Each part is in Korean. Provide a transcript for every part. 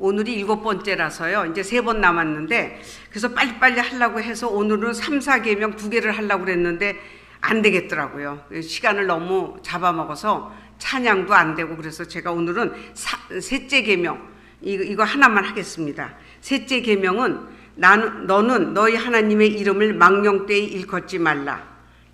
오늘이 일곱 번째라서요. 이제 세 번 남았는데 그래서 빨리빨리 하려고 해서 오늘은 3, 4개명 두 개를 하려고 그랬는데 안 되겠더라고요. 시간을 너무 잡아먹어서 찬양도 안 되고 그래서 제가 오늘은 사, 셋째 계명 이거, 이거 하나만 하겠습니다. 셋째 계명은 나는 너는 너희 하나님의 이름을 망령되이 일컫지 말라.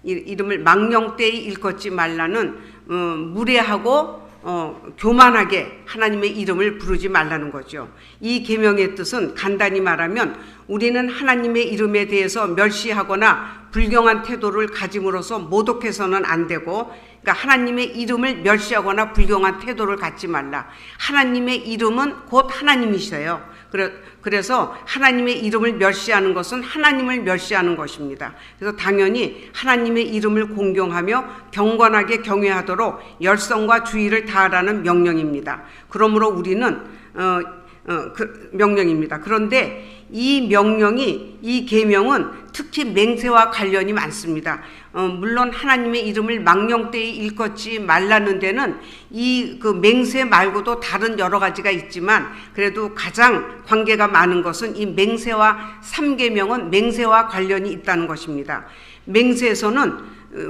이- 이름을 망령되이 일컫지 말라는 어, 무례하고 어, 교만하게 하나님의 이름을 부르지 말라는 거죠. 이 계명의 뜻은 간단히 말하면 우리는 하나님의 이름에 대해서 멸시하거나 불경한 태도를 가짐으로써 모독해서는 안 되고 그러니까 하나님의 이름을 멸시하거나 불경한 태도를 갖지 말라. 하나님의 이름은 곧 하나님이셔요. 그래, 그래서 하나님의 이름을 멸시하는 것은 하나님을 멸시하는 것입니다. 그래서 당연히 하나님의 이름을 공경하며 경건하게 경외하도록 열성과 주의를 다하라는 명령입니다. 그러므로 우리는 어, 어, 그 명령입니다. 그런데 이 명령이 이 계명은 특히 맹세와 관련이 많습니다. 어, 물론 하나님의 이름을 망령되이 일컫지 말라는 데는 이 그 맹세 말고도 다른 여러 가지가 있지만 그래도 가장 관계가 많은 것은 이 맹세와 삼계명은 맹세와 관련이 있다는 것입니다. 맹세에서는 어,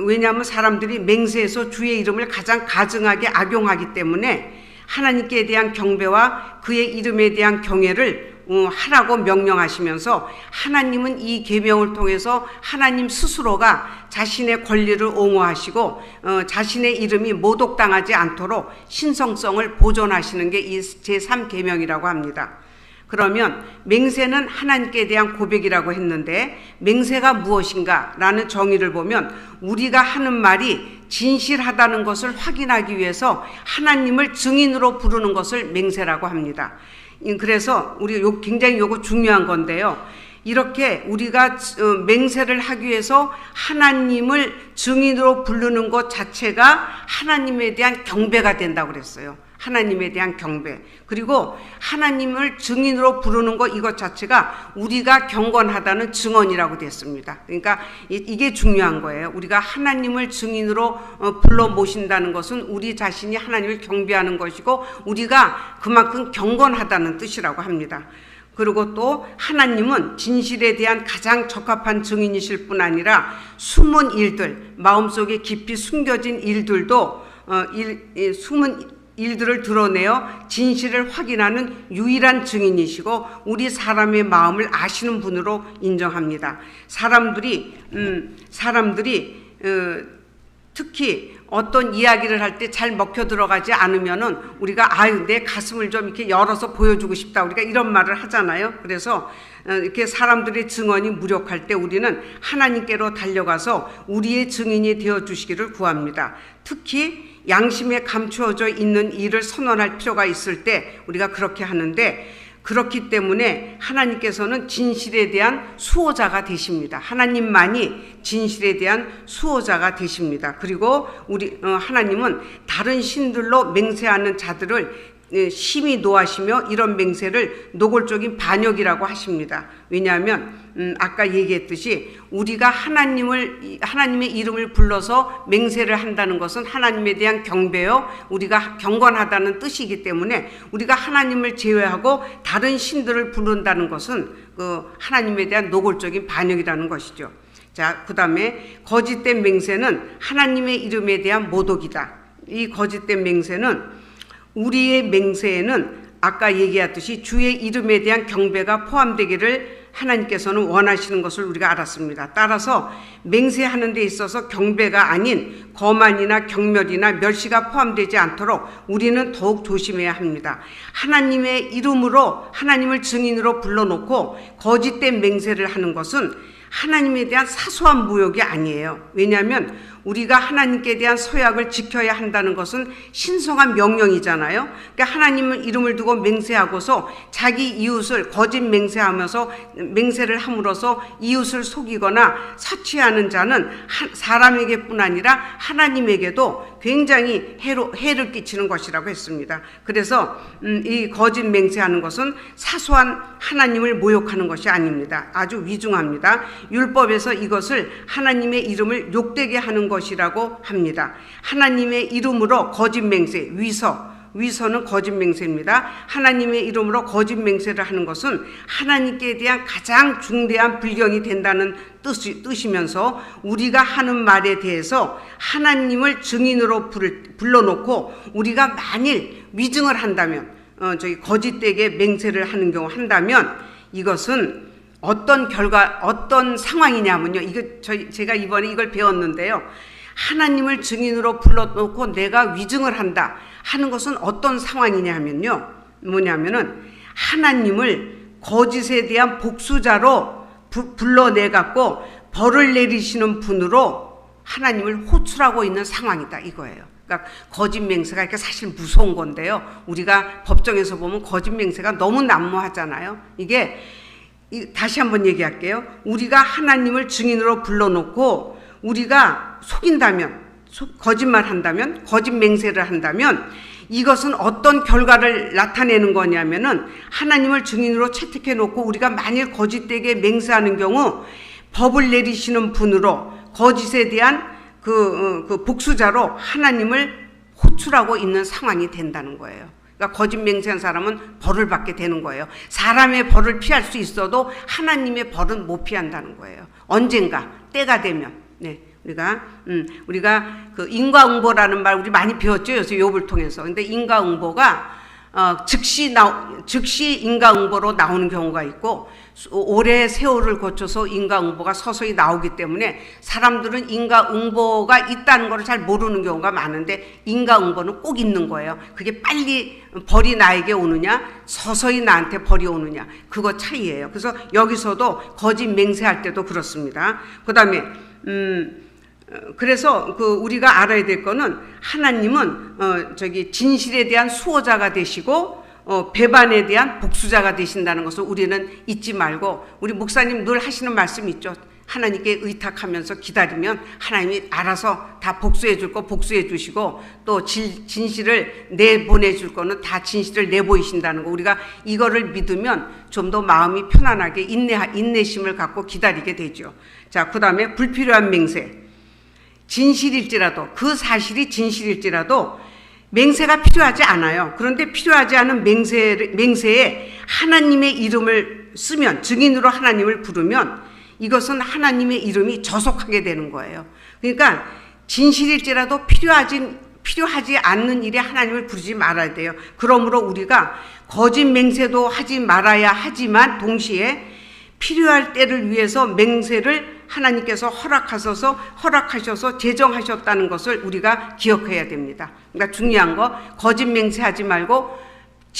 왜냐하면 사람들이 맹세에서 주의 이름을 가장 가증하게 악용하기 때문에 하나님께 대한 경배와 그의 이름에 대한 경외를 어, 하라고 명령하시면서 하나님은 이 계명을 통해서 하나님 스스로가 자신의 권리를 옹호하시고 어, 자신의 이름이 모독당하지 않도록 신성성을 보존하시는 게 이 제3 계명이라고 합니다. 그러면 맹세는 하나님께 대한 고백이라고 했는데 맹세가 무엇인가라는 정의를 보면 우리가 하는 말이 진실하다는 것을 확인하기 위해서 하나님을 증인으로 부르는 것을 맹세라고 합니다. 이- 그래서 우리 요 굉장히 요거 중요한 건데요. 이렇게 우리가 어, 맹세를 하기 위해서 하나님을 증인으로 부르는 것 자체가 하나님에 대한 경배가 된다고 그랬어요. 하나님에 대한 경배. 그리고 하나님을 증인으로 부르는 것 이것 자체가 우리가 경건하다는 증언이라고 됐습니다. 그러니까 이- 이게 중요한 거예요. 우리가 하나님을 증인으로 어, 불러 모신다는 것은 우리 자신이 하나님을 경배하는 것이고 우리가 그만큼 경건하다는 뜻이라고 합니다. 그리고 또 하나님은 진실에 대한 가장 적합한 증인이실 뿐 아니라 숨은 일들, 마음속에 깊이 숨겨진 일들도 어, 일, 이 숨은 일들을 드러내어 진실을 확인하는 유일한 증인이시고 우리 사람의 마음을 아시는 분으로 인정합니다. 사람들이 음, 사람들이 어, 특히 어떤 이야기를 할 때 잘 먹혀 들어가지 않으면은 우리가 아유 내 가슴을 좀 이렇게 열어서 보여주고 싶다 우리가 이런 말을 하잖아요. 그래서 어, 이렇게 사람들의 증언이 무력할 때 우리는 하나님께로 달려가서 우리의 증인이 되어 주시기를 구합니다. 특히 양심에 감추어져 있는 일을 선언할 필요가 있을 때 우리가 그렇게 하는데 그렇기 때문에 하나님께서는 진실에 대한 수호자가 되십니다. 하나님만이 진실에 대한 수호자가 되십니다. 그리고 우리 어, 하나님은 다른 신들로 맹세하는 자들을 예, 심히 노하시며 이런 맹세를 노골적인 반역이라고 하십니다. 왜냐하면 음, 아까 얘기했듯이 우리가 하나님을 이- 하나님의 이름을 불러서 맹세를 한다는 것은 하나님에 대한 경배요 우리가 경건하다는 뜻이기 때문에 우리가 하나님을 제외하고 다른 신들을 부른다는 것은 그 하나님에 대한 노골적인 반역이라는 것이죠. 자, 그다음에 거짓된 맹세는 하나님의 이름에 대한 모독이다. 이 거짓된 맹세는 우리의 맹세에는 아까 얘기했듯이 주의 이름에 대한 경배가 포함되기를 하나님께서는 원하시는 것을 우리가 알았습니다. 따라서 맹세하는 데 있어서 경배가 아닌 거만이나 경멸이나 멸시가 포함되지 않도록 우리는 더욱 조심해야 합니다. 하나님의 이름으로 하나님을 증인으로 불러놓고 거짓된 맹세를 하는 것은 하나님에 대한 사소한 무욕이 아니에요. 왜냐하면 우리가 하나님께 대한 서약을 지켜야 한다는 것은 신성한 명령이잖아요. 그러니까 하나님의 이름을 두고 맹세하고서 자기 이웃을 거짓 맹세하면서 맹세를 함으로써 이웃을 속이거나 사취하는 자는 한- 사람에게뿐 아니라 하나님에게도 굉장히 해로, 해를 끼치는 것이라고 했습니다. 그래서 음, 이 거짓 맹세하는 것은 사소한 하나님을 모욕하는 것이 아닙니다. 아주 위중합니다. 율법에서 이것을 하나님의 이름을 욕되게 하는 것 이라고 합니다. 하나님의 이름으로 거짓 맹세, 위서, 위선은 거짓 맹세입니다. 하나님의 이름으로 거짓 맹세를 하는 것은 하나님께 대한 가장 중대한 불경이 된다는 뜻이, 뜻이면서 우리가 하는 말에 대해서 하나님을 증인으로 불러놓고 우리가 만일 위증을 한다면 어, 저기 거짓되게 맹세를 하는 경우 한다면 이것은 어떤 결과 어떤 상황이냐면요. 이거 저희 제가 이번에 이걸 배웠는데요. 하나님을 증인으로 불러놓고 내가 위증을 한다 하는 것은 어떤 상황이냐면요. 뭐냐면은 하나님을 거짓에 대한 복수자로 부- 불러내 갖고 벌을 내리시는 분으로 하나님을 호출하고 있는 상황이다 이거예요. 그러니까 거짓 맹세가 이렇게 사실 무서운 건데요. 우리가 법정에서 보면 거짓 맹세가 너무 난무하잖아요. 이게 이- 다시 한번 얘기할게요. 우리가 하나님을 증인으로 불러놓고 우리가 속인다면, 속- 거짓말 한다면, 거짓 맹세를 한다면 이것은 어떤 결과를 나타내는 거냐면은 하나님을 증인으로 채택해 놓고 우리가 만일 거짓되게 맹세하는 경우 법을 내리시는 분으로 거짓에 대한 그, 어, 그 복수자로 하나님을 호출하고 있는 상황이 된다는 거예요. 그러니까 거짓 맹세한 사람은 벌을 받게 되는 거예요. 사람의 벌을 피할 수 있어도 하나님의 벌은 못 피한다는 거예요. 언젠가 때가 되면 네. 우리가 음, 우리가 그 인과응보라는 말 우리 많이 배웠죠. 요새 욥을 통해서. 근데 인과응보가 어, 즉시 나 즉시 인과응보로 나오는 경우가 있고 수- 오래 세월을 거쳐서 인과응보가 서서히 나오기 때문에 사람들은 인과응보가 있다는 것을 잘 모르는 경우가 많은데 인과응보는 꼭 있는 거예요. 그게 빨리 벌이 나에게 오느냐 서서히 나한테 벌이 오느냐 그거 차이예요. 그래서 여기서도 거짓 맹세할 때도 그렇습니다. 그 다음에 음. 어, 그래서 그 우리가 알아야 될 거는 하나님은 어 저기 진실에 대한 수호자가 되시고 어 배반에 대한 복수자가 되신다는 것을 우리는 잊지 말고 우리 목사님 늘 하시는 말씀 있죠. 하나님께 의탁하면서 기다리면 하나님이 알아서 다 복수해 줄 거 복수해 주시고 또 진, 진실을 내보내 줄 거는 다 진실을 내보이신다는 거 우리가 이거를 믿으면 좀 더 마음이 편안하게 인내 인내심을 갖고 기다리게 되죠. 자, 그다음에 불필요한 맹세. 진실일지라도 그 사실이 진실일지라도 맹세가 필요하지 않아요. 그런데 필요하지 않은 맹세, 맹세에 하나님의 이름을 쓰면 증인으로 하나님을 부르면 이것은 하나님의 이름이 저속하게 되는 거예요. 그러니까 진실일지라도 필요하지 필요하지 않는 일에 하나님을 부르지 말아야 돼요. 그러므로 우리가 거짓 맹세도 하지 말아야 하지만 동시에 필요할 때를 위해서 맹세를 하나님께서 허락하셔서 허락하셔서 제정하셨다는 것을 우리가 기억해야 됩니다. 그러니까 중요한 거 거짓 맹세하지 말고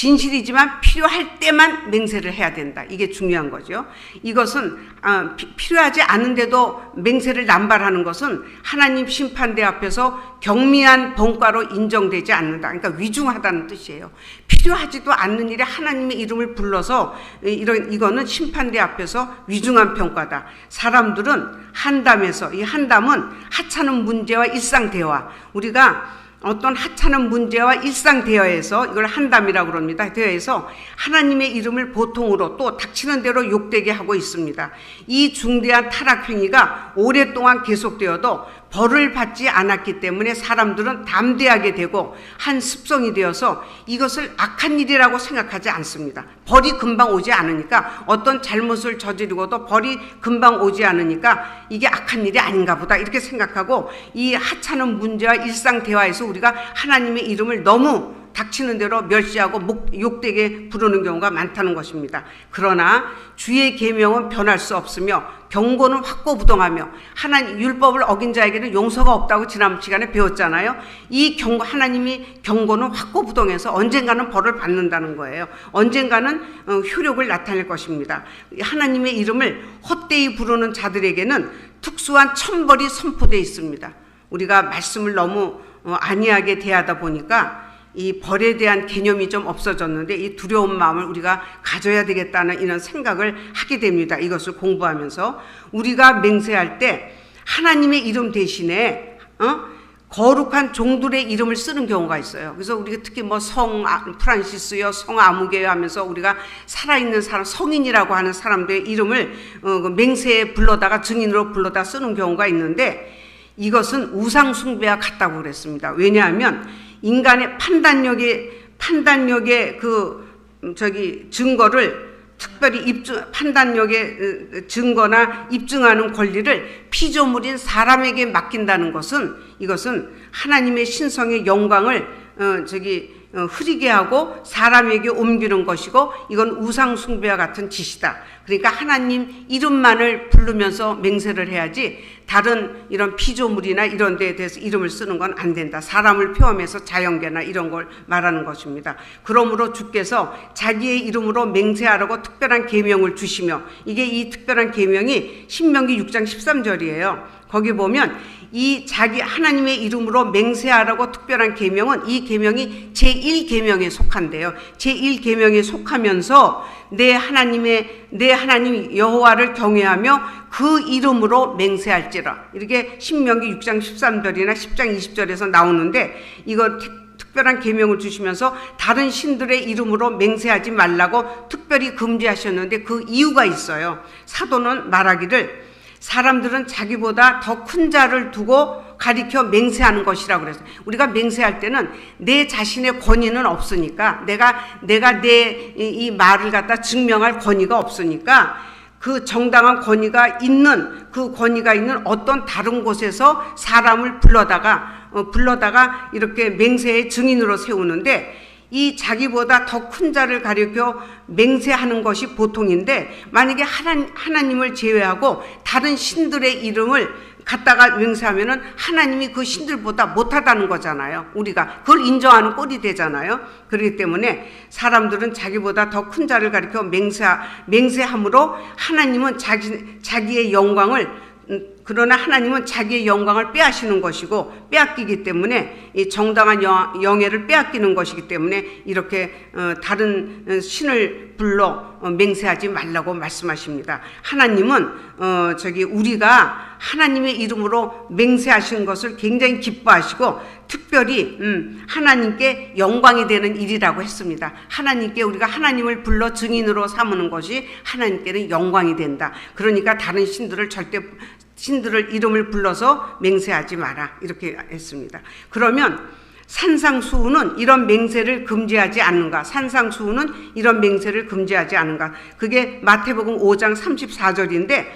진실이지만 필요할 때만 맹세를 해야 된다. 이게 중요한 거죠. 이것은 아, 피- 필요하지 않은데도 맹세를 남발하는 것은 하나님 심판대 앞에서 경미한 번과로 인정되지 않는다. 그러니까 위중하다는 뜻이에요. 필요하지도 않는 일에 하나님의 이름을 불러서 이- 이런 이거는 심판대 앞에서 위중한 평가다. 사람들은 한담에서 이 한담은 하찮은 문제와 일상 대화 우리가 어떤 하찮은 문제와 일상 대화에서 이걸 한담이라고 그럽니다. 대화에서 하나님의 이름을 보통으로 또 닥치는 대로 욕되게 하고 있습니다. 이 중대한 타락 행위가 오랫동안 계속되어도 벌을 받지 않았기 때문에 사람들은 담대하게 되고 한 습성이 되어서 이것을 악한 일이라고 생각하지 않습니다. 벌이 금방 오지 않으니까 어떤 잘못을 저지르고도 벌이 금방 오지 않으니까 이게 악한 일이 아닌가 보다 이렇게 생각하고 이 하찮은 문제와 일상 대화에서 우리가 하나님의 이름을 너무 닥치는 대로 멸시하고 목, 욕되게 부르는 경우가 많다는 것입니다. 그러나 주의 계명은 변할 수 없으며 경고는 확고부동하며 하나님 율법을 어긴 자에게는 용서가 없다고 지난 시간에 배웠잖아요. 이 경고 하나님이 경고는 확고부동해서 언젠가는 벌을 받는다는 거예요. 언젠가는 어, 효력을 나타낼 것입니다. 하나님의 이름을 헛되이 부르는 자들에게는 특수한 천벌이 선포되어 있습니다. 우리가 말씀을 너무 어, 안이하게 대하다 보니까 이 벌에 대한 개념이 좀 없어졌는데 이 두려운 마음을 우리가 가져야 되겠다는 이런 생각을 하게 됩니다. 이것을 공부하면서 우리가 맹세할 때 하나님의 이름 대신에 어? 거룩한 종들의 이름을 쓰는 경우가 있어요. 그래서 우리가 특히 뭐 성 프란시스요, 성 아무개요 하면서 우리가 살아있는 사람, 성인이라고 하는 사람들의 이름을 어, 그 맹세에 불러다가 증인으로 불러다 쓰는 경우가 있는데 이것은 우상 숭배와 같다고 그랬습니다. 왜냐하면 인간의 판단력에 판단력의 그 음, 저기 증거를 특별히 입증 판단력의 어, 증거나 입증하는 권리를 피조물인 사람에게 맡긴다는 것은 이것은 하나님의 신성의 영광을 어, 저기 어, 흐리게 하고 사람에게 옮기는 것이고 이건 우상 숭배와 같은 짓이다. 그러니까 하나님 이름만을 부르면서 맹세를 해야지 다른 이런 피조물이나 이런 데에 대해서 이름을 쓰는 건 안 된다. 사람을 포함해서 자연계나 이런 걸 말하는 것입니다. 그러므로 주께서 자기의 이름으로 맹세하라고 특별한 계명을 주시며 이게 이 특별한 계명이 신명기 6장 13절이에요. 거기 보면 이 자기 하나님의 이름으로 맹세하라고 특별한 계명은 이 계명이 제1 계명에 속한데요. 제1 계명에 속하면서 내 하나님의 내 하나님 여호와를 경외하며 그 이름으로 맹세할지 라. 이렇게 신명기 6장 13절이나 10장 20절에서 나오는데 이거 특- 특별한 계명을 주시면서 다른 신들의 이름으로 맹세하지 말라고 특별히 금지하셨는데 그 이유가 있어요. 사도는 말하기를 사람들은 자기보다 더 큰 자를 두고 가리켜 맹세하는 것이라고 그랬어요. 우리가 맹세할 때는 내 자신의 권위는 없으니까 내가 내가 내 이 말을 갖다 증명할 권위가 없으니까 그 정당한 권위가 있는 그 권위가 있는 어떤 다른 곳에서 사람을 불러다가 어, 불러다가 이렇게 맹세의 증인으로 세우는데 이 자기보다 더 큰 자를 가리켜 맹세하는 것이 보통인데 만약에 하나, 하나님을 제외하고 다른 신들의 이름을 갖다가 맹세하면은 하나님이 그 신들보다 못하다는 거잖아요. 우리가 그걸 인정하는 꼴이 되잖아요. 그렇기 때문에 사람들은 자기보다 더 큰 자를 가리켜 맹세 맹세함으로 하나님은 자기 자기의 영광을 음, 그러나 하나님은 자기의 영광을 빼앗기는 것이고 빼앗기기 때문에 이 정당한 영- 영예를 빼앗기는 것이기 때문에 이렇게 어, 다른 어, 신을 불러 어, 맹세하지 말라고 말씀하십니다. 하나님은 어, 저기 우리가 하나님의 이름으로 맹세하신 것을 굉장히 기뻐하시고 특별히 음, 하나님께 영광이 되는 일이라고 했습니다. 하나님께 우리가 하나님을 불러 증인으로 삼는 것이 하나님께는 영광이 된다. 그러니까 다른 신들을 절대 신들을 이름을 불러서 맹세하지 마라 이렇게 했습니다. 그러면 산상수훈은 이런 맹세를 금지하지 않는가? 산상수훈은 이런 맹세를 금지하지 않는가? 그게 마태복음 5장 34절인데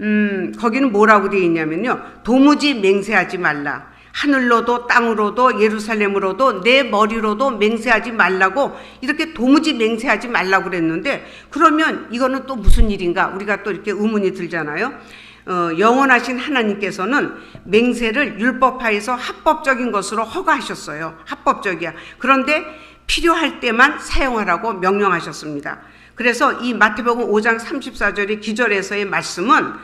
음, 거기는 뭐라고 되어 있냐면요. 도무지 맹세하지 말라. 하늘로도 땅으로도 예루살렘으로도 내 머리로도 맹세하지 말라고 이렇게 도무지 맹세하지 말라고 그랬는데 그러면 이거는 또 무슨 일인가? 우리가 또 이렇게 의문이 들잖아요. 어, 영원하신 하나님께서는 맹세를 율법하에서 합법적인 것으로 허가하셨어요. 합법적이야. 그런데 필요할 때만 사용하라고 명령하셨습니다. 그래서 이 마태복음 5장 34절의 기절에서의 말씀은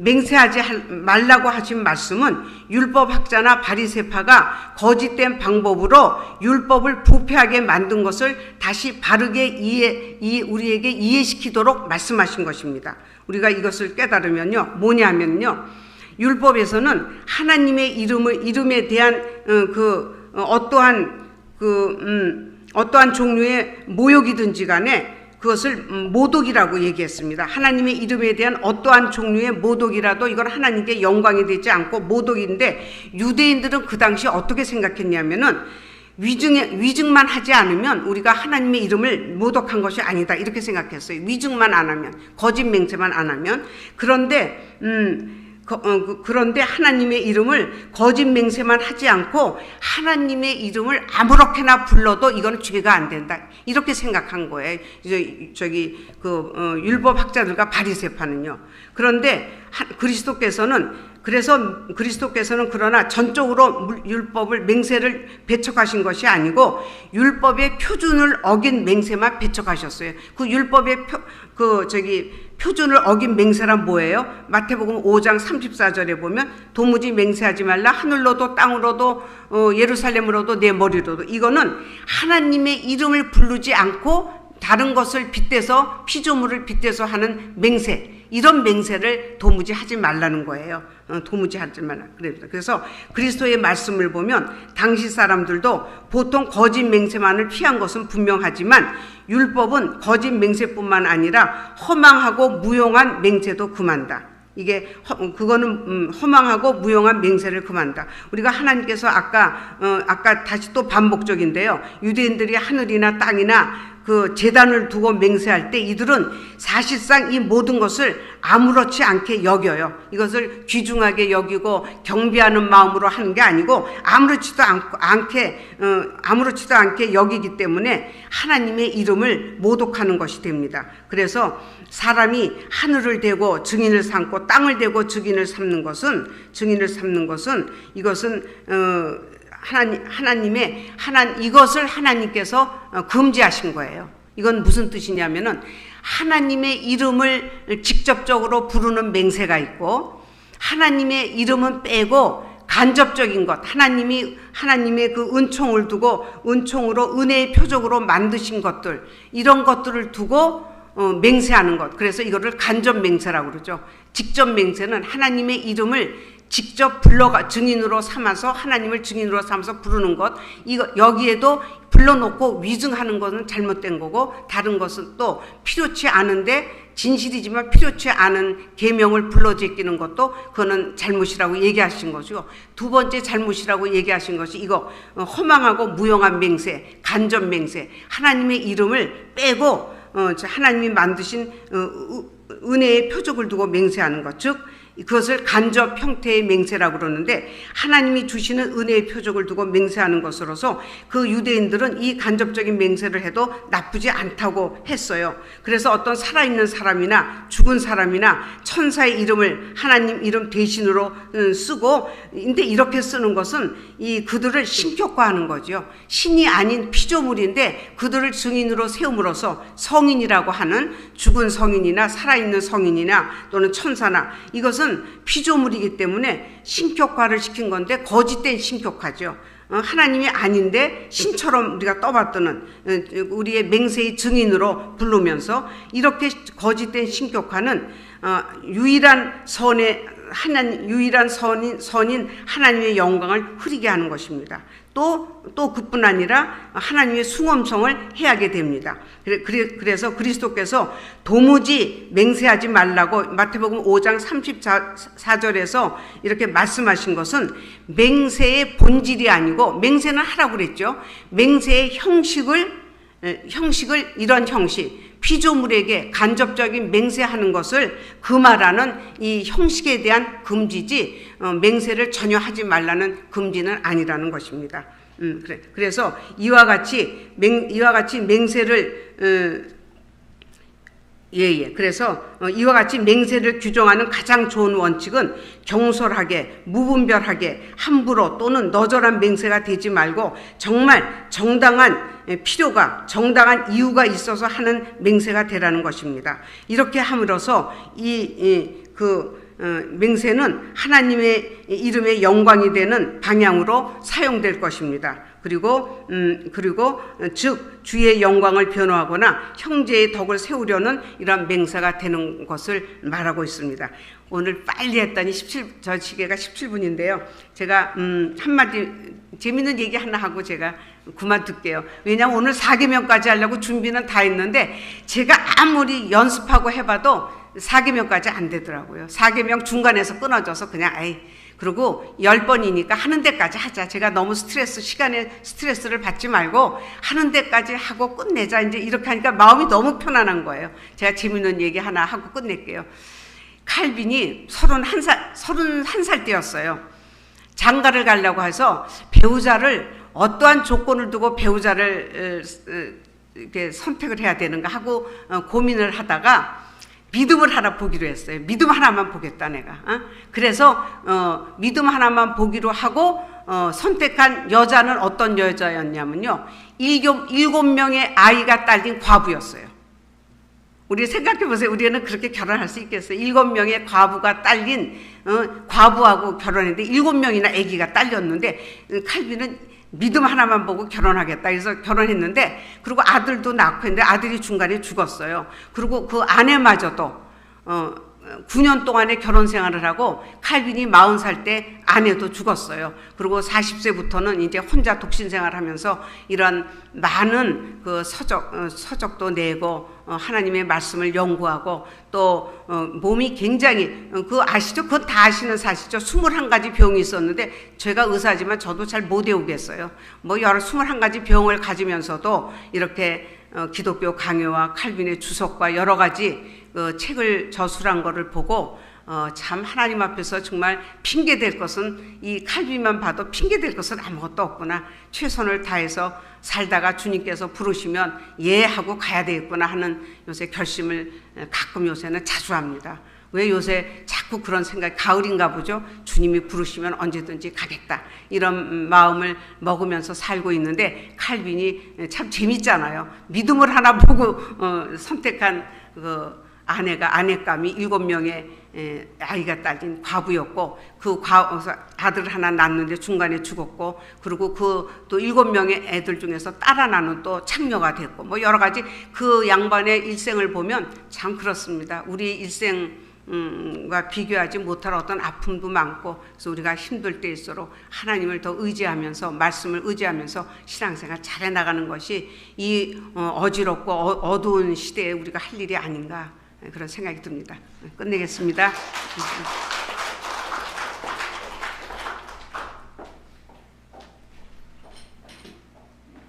맹세하지 할- 말라고 하신 말씀은 율법학자나 바리새파가 거짓된 방법으로 율법을 부패하게 만든 것을 다시 바르게 이해, 이 우리에게 이해시키도록 말씀하신 것입니다. 우리가 이것을 깨달으면요, 뭐냐면요, 율법에서는 하나님의 이름을 이름에 대한 어, 그 어, 어떠한 그 음, 어떠한 종류의 모욕이든지 간에 그것을 음, 모독이라고 얘기했습니다. 하나님의 이름에 대한 어떠한 종류의 모독이라도 이건 하나님께 영광이 되지 않고 모독인데 유대인들은 그 당시 어떻게 생각했냐면은 위증에, 위증만 하지 않으면 우리가 하나님의 이름을 모독한 것이 아니다 이렇게 생각했어요. 위증만 안 하면 거짓 맹세만 안 하면 그런데 음, 그- 그런데 하나님의 이름을 거짓 맹세만 하지 않고 하나님의 이름을 아무렇게나 불러도 이거는 죄가 안 된다 이렇게 생각한 거예요. 이제 저기 그 어, 율법 학자들과 바리새파는요. 그런데 하- 그리스도께서는 그래서 그리스도께서는 그러나 전적으로 물- 율법을 맹세를 배척하신 것이 아니고 율법의 표준을 어긴 맹세만 배척하셨어요. 그 율법의 표, 그 저기 표준을 어긴 맹세란 뭐예요? 마태복음 5장 34절에 보면 도무지 맹세하지 말라. 하늘로도 땅으로도 어, 예루살렘으로도 내 머리로도. 이거는 하나님의 이름을 부르지 않고 다른 것을 빗대서 피조물을 빗대서 하는 맹세 이런 맹세를 도무지 하지 말라는 거예요. 어, 도무지 하지 말라. 그래서 그리스도의 말씀을 보면 당시 사람들도 보통 거짓 맹세만을 피한 것은 분명하지만 율법은 거짓 맹세뿐만 아니라 허망하고 무용한 맹세도 금한다. 이게 허, 그거는 음, 허망하고 무용한 맹세를 금한다. 우리가 하나님께서 아까 어, 아까 다시 또 반복적인데요. 유대인들이 하늘이나 땅이나 그 재단을 두고 맹세할 때 이들은 사실상 이 모든 것을 아무렇지 않게 여겨요. 이것을 귀중하게 여기고 경배하는 마음으로 하는 게 아니고 아무렇지도 않게 어, 아무렇지도 않게 여기기 때문에 하나님의 이름을 모독하는 것이 됩니다. 그래서 사람이 하늘을 대고 증인을 삼고 땅을 대고 증인을 삼는 것은 증인을 삼는 것은 이것은 어, 하나님 하나님의 하나 이것을 하나님께서 어, 금지하신 거예요. 이건 무슨 뜻이냐면은 하나님의 이름을 직접적으로 부르는 맹세가 있고 하나님의 이름은 빼고 간접적인 것 하나님이 하나님의 그 은총을 두고 은총으로 은혜의 표적으로 만드신 것들 이런 것들을 두고 어, 맹세하는 것 그래서 이거를 간접 맹세라고 그러죠 직접 맹세는 하나님의 이름을 직접 불러가 증인으로 삼아서 하나님을 증인으로 삼아서 부르는 것 이거 여기에도 불러놓고 위증하는 것은 잘못된 거고 다른 것은 또 필요치 않은데 진실이지만 필요치 않은 계명을 불러 제끼는 것도 그거는 잘못이라고 얘기하신 거죠. 두 번째 잘못이라고 얘기하신 것이 이거 어, 허망하고 무용한 맹세, 간접 맹세, 하나님의 이름을 빼고 어, 저 하나님이 만드신 어, 우- 은혜의 표적을 두고 맹세하는 것, 즉 그것을 간접 형태의 맹세라고 그러는데 하나님이 주시는 은혜의 표적을 두고 맹세하는 것으로서 그 유대인들은 이 간접적인 맹세를 해도 나쁘지 않다고 했어요. 그래서 어떤 살아있는 사람이나 죽은 사람이나 천사의 이름을 하나님 이름 대신으로 음, 쓰고 근데 이렇게 쓰는 것은 이 그들을 신격화하는 거죠. 신이 아닌 피조물인데 그들을 증인으로 세움으로써 성인이라고 하는 죽은 성인이나 살아있는 성인이나 또는 천사나 이것 은 피조물이기 때문에 신격화를 시킨 건데 거짓된 신격화죠. 어, 하나님이 아닌데 신처럼 우리가 떠받드는 어, 우리의 맹세의 증인으로 부르면서 이렇게 거짓된 신격화는 어, 유일한 선의 하나님 유일한 선인 선인 하나님의 영광을 흐리게 하는 것입니다. 또, 또 그뿐 아니라 하나님의 숭엄성을 해하게 됩니다. 그래, 그래, 그래서 그리스도께서 도무지 맹세하지 말라고 마태복음 5장 34절에서 이렇게 말씀하신 것은 맹세의 본질이 아니고 맹세는 하라고 그랬죠. 맹세의 형식을 에, 형식을 이런 형식 피조물에게 간접적인 맹세하는 것을 금하라는 이 형식에 대한 금지지 어, 맹세를 전혀 하지 말라는 금지는 아니라는 것입니다. 음, 그래. 그래서 이와 같이 맹, 이와 같이 맹세를 어, 예, 예. 그래서 어, 이와 같이 맹세를 규정하는 가장 좋은 원칙은 경솔하게, 무분별하게, 함부로 또는 너절한 맹세가 되지 말고 정말 정당한 예, 필요가, 정당한 이유가 있어서 하는 맹세가 되라는 것입니다. 이렇게 함으로써 이, 그, 어, 맹세는 하나님의 이름의 영광이 되는 방향으로 사용될 것입니다. 그리고 음 그리고 즉 주의 영광을 변호하거나 형제의 덕을 세우려는 이런 맹세가 되는 것을 말하고 있습니다. 오늘 빨리 했더니 17, 저 시계가 17분인데요. 제가 음 한마디 재밌는 얘기 하나 하고 제가 그만 둘게요. 왜냐하면 오늘 4개명까지 하려고 준비는 다 했는데 제가 아무리 연습하고 해봐도 4개명까지 안 되더라고요. 4개명 중간에서 끊어져서 그냥 에이 그리고 열 번이니까 하는 데까지 하자. 제가 너무 스트레스, 시간에 스트레스를 받지 말고 하는 데까지 하고 끝내자. 이제 이렇게 하니까 마음이 너무 편안한 거예요. 제가 재밌는 얘기 하나 하고 끝낼게요. 칼빈이 31살, 31살 때였어요. 장가를 가려고 해서 배우자를 어떠한 조건을 두고 배우자를 어, 어, 이렇게 선택을 해야 되는가 하고 어, 고민을 하다가 믿음을 하나 보기로 했어요. 믿음 하나만 보겠다 내가. 어? 그래서 어, 믿음 하나만 보기로 하고 어, 선택한 여자는 어떤 여자였냐면요. 일곱, 일곱 명의 아이가 딸린 과부였어요. 우리 생각해 보세요. 우리는 그렇게 결혼할 수 있겠어요. 일곱 명의 과부가 딸린 어, 과부하고 결혼했는데 일곱 명이나 아기가 딸렸는데 어, 칼빈은 믿음 하나만 보고 결혼하겠다. 그래서 결혼했는데 그리고 아들도 낳고 했는데 아들이 중간에 죽었어요. 그리고 그 아내마저도 어 9년 동안의 결혼 생활을 하고 칼빈이 40살 때 아내도 죽었어요. 그리고 40세부터는 이제 혼자 독신 생활하면서 이런 많은 그 서적 어, 서적도 내고 어, 하나님의 말씀을 연구하고 또 어, 몸이 굉장히 어, 그 아시죠? 그건 다 아시는 사실이죠. 21가지 병이 있었는데 제가 의사지만 저도 잘 못 외우겠어요. 뭐 여러 21가지 병을 가지면서도 이렇게 어, 기독교 강요와 칼빈의 주석과 여러 가지 그 책을 저술한 거를 보고 어, 참 하나님 앞에서 정말 핑계 될 것은 이 칼빈만 봐도 핑계 될 것은 아무것도 없구나. 최선을 다해서 살다가 주님께서 부르시면 예 하고 가야 되겠구나 하는 요새 결심을 가끔 요새는 자주 합니다. 왜 요새 자꾸 그런 생각, 가을인가 보죠? 주님이 부르시면 언제든지 가겠다. 이런 마음을 먹으면서 살고 있는데 칼빈이 참 재밌잖아요. 믿음을 하나 보고 어, 선택한 그 아내가 아내감이 일곱 명의 에, 아이가 딸린 과부였고 그 과, 아들 하나 낳는데 중간에 죽었고 그리고 그 또 일곱 명의 애들 중에서 딸 하나는 또 창녀가 됐고 뭐 여러 가지 그 양반의 일생을 보면 참 그렇습니다. 우리 일생 과 비교하지 못할 어떤 아픔도 많고 그래서 우리가 힘들 때일수록 하나님을 더 의지하면서 말씀을 의지하면서 신앙생활 잘해 나가는 것이 이 어, 어지럽고 어, 어두운 시대에 우리가 할 일이 아닌가 그런 생각이 듭니다. 끝내겠습니다.